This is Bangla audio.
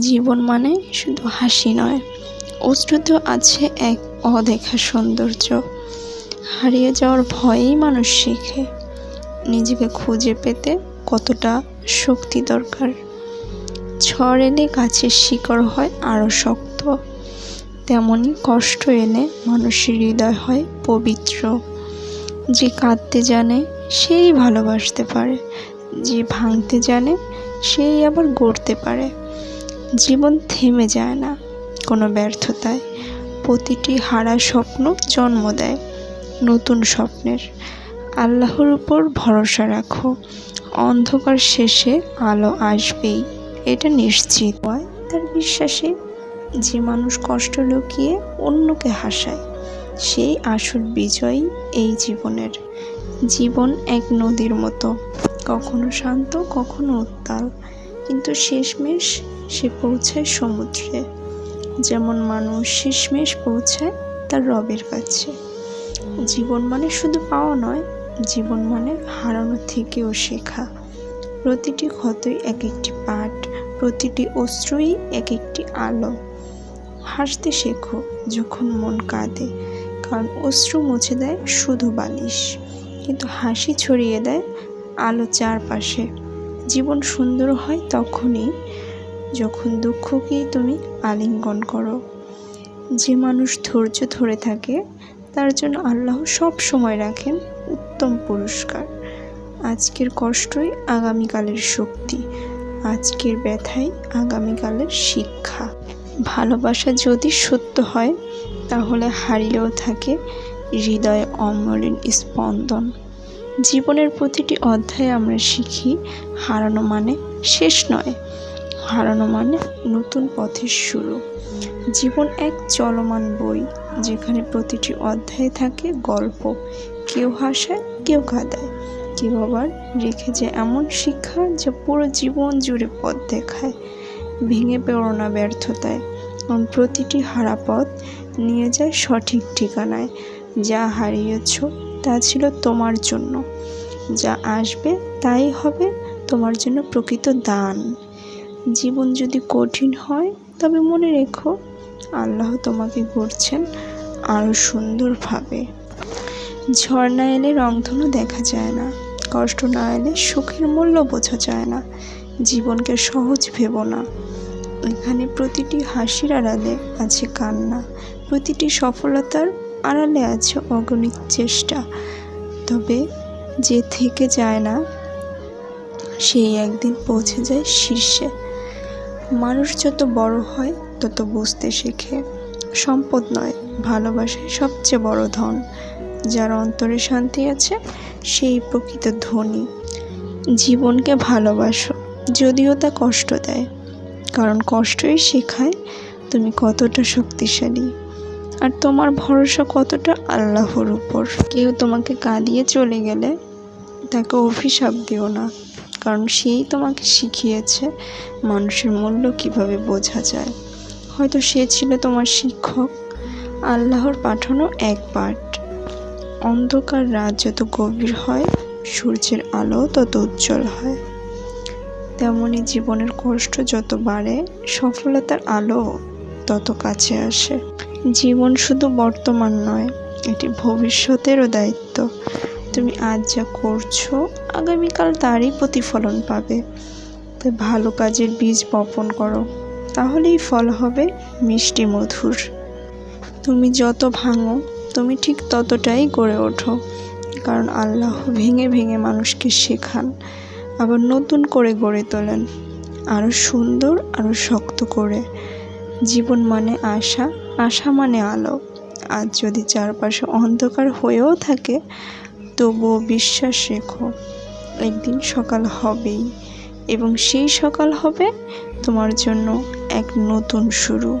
জীবন মানে শুধু হাসি নয়, অশ্রুতেও আছে এক অদেখা সৌন্দর্য। হারিয়ে যাওয়ার ভয়েই মানুষ শেখে, নিজেকে খুঁজে পেতে কতটা শক্তি দরকার। ঝড় এলে গাছের শিকড় হয় আরও শক্ত, তেমনি কষ্ট এলে মানুষের হৃদয় হয় পবিত্র। যে কাঁদতে জানে, সেই ভালোবাসতে পারে, যে ভাঙতে জানে, সেই আবার গড়তে পারে। জীবন থেমে যায় না। কোনো ব্যর্থতায় প্রতিটি হারা স্বপ্ন জন্ম দেয় নতুন স্বপ্নের। আল্লাহর উপর ভরসা রাখো, অন্ধকার শেষে আলো আসবেই, এটা নিশ্চিত। হয় তার বিশ্বাসে যে মানুষ কষ্ট লুকিয়ে অন্যকে হাসায়, সেই আসল বিজয়ী এই জীবনের। জীবন এক নদীর মতো, কখনো শান্ত, কখনো উত্তাল। কিন্তু শেষমেশ সে পৌঁছায় সমুদ্রে। যেমন মানুষ শেষমেশ পৌঁছায় তার রবের কাছে। জীবন মানে শুধু পাওয়া নয়, জীবন মানে হারানো থেকেও শেখা। প্রতিটি ক্ষতই এক একটি পাঠ, প্রতিটি অশ্রুই এক একটি আলো। হাসতে শেখো যখন মন কাঁদে, কারণ অশ্রু মুছে দেয় শুধু বালিশ। কিন্তু হাসি ছড়িয়ে দেয় আলো চারপাশে। জীবন সুন্দর হয় তখনই যখন দুঃখকেই তুমি আলিঙ্গন করো। যে মানুষ ধৈর্য ধরে থাকে, তার জন্য আল্লাহ সব সময় রাখেন উত্তম পুরস্কার। আজকের কষ্টই আগামীকালের শক্তি, আজকের ব্যথাই আগামীকালের শিক্ষা। ভালোবাসা যদি সত্য হয়, তাহলে হারিয়েও থাকে হৃদয়ে অমলিন স্পন্দন। জীবনের প্রতিটি অধ্যায়ে আমরা শিখি, হারানো মানে শেষ নয়, হারানো মানে নতুন পথের শুরু। জীবন এক চলমান বই, যেখানে প্রতিটি অধ্যায়ে থাকে গল্প। কেউ হাসায়, কেউ কাঁদায়। কেউ আবার রেখে যায় এমন শিক্ষা যা পুরো জীবন জুড়ে পথ দেখায়। ভেঙে পড়ো না ব্যর্থতায়। এবং প্রতিটি হারা পথ নিয়ে যায় সঠিক ঠিকানায়। যা হারিয়েছ তা ছিল তোমার জন্য। যা আসবে তাই হবে তোমার জন্য প্রকৃত দান। জীবন যদি কঠিন হয়, তবে মনে রেখো, আল্লাহ তোমাকে গড়ছেন আরও সুন্দরভাবে। না এলে রংধনু দেখা যায় না, কষ্ট না এলে সুখের মূল্য বোঝা যায় না, জীবনকে সহজ ভেবো না। এখানে প্রতিটি হাসির আড়ালে আছে কান্না, প্রতিটি সফলতার আড়ালে আছে অগণিত চেষ্টা। তবে যে থেকে যায় না, সেই একদিন পৌঁছে যায় শীর্ষে। মানুষ যত বড় হয়, তত বুঝতে শেখে। সম্পদ নয়, ভালোবাসাই সবচেয়ে বড় ধন। যার অন্তরে শান্তি আছে, সেই প্রকৃত ধনী। জীবনকে ভালোবাসো, যদিও তা কষ্ট দেয়। কারণ কষ্টই শেখায়, তুমি কতটা শক্তিশালী। আর তোমার ভরসা কতটা আল্লাহর উপর? কেউ তোমাকে কাঁদিয়ে চলে গেলে তাকে অভিশাপ দিও না, কারণ সেই তোমাকে শিখিয়েছে মানুষের মূল্য কীভাবে বোঝা যায়। হয়তো সে ছিল তোমার শিক্ষক, আল্লাহর পাঠানো এক পাঠ। অন্ধকার রাত যত গভীর হয়, সূর্যের আলো তত উজ্জ্বল হয়। তেমনি জীবনের কষ্ট যত বাড়ে, সফলতার আলো তত কাছে আসে। জীবন শুধু বর্তমান নয়, এটি ভবিষ্যতেরও দায়িত্ব। তুমি আজ যা করছ, আগামীকাল তারই প্রতিফলন পাবে। তাই ভালো কাজের বীজ বপন করো, তাহলেই ফল হবে মিষ্টি মধুর। তুমি যত ভাঙো, তুমি ঠিক ততটাই গড়ে ওঠো, কারণ আল্লাহ ভেঙে ভেঙে মানুষকে শেখান, আবার নতুন করে গড়ে তোলেন আরও সুন্দর আরও শক্ত করে। জীবন মানে আশা আশা মানে আলো। আজ যদি চারপাশে অন্ধকার হয়েও থাকে, তবুও বিশ্বাস রেখো, একদিন সকাল হবেই। এবং সেই সকাল হবে তোমার জন্য এক নতুন শুরু।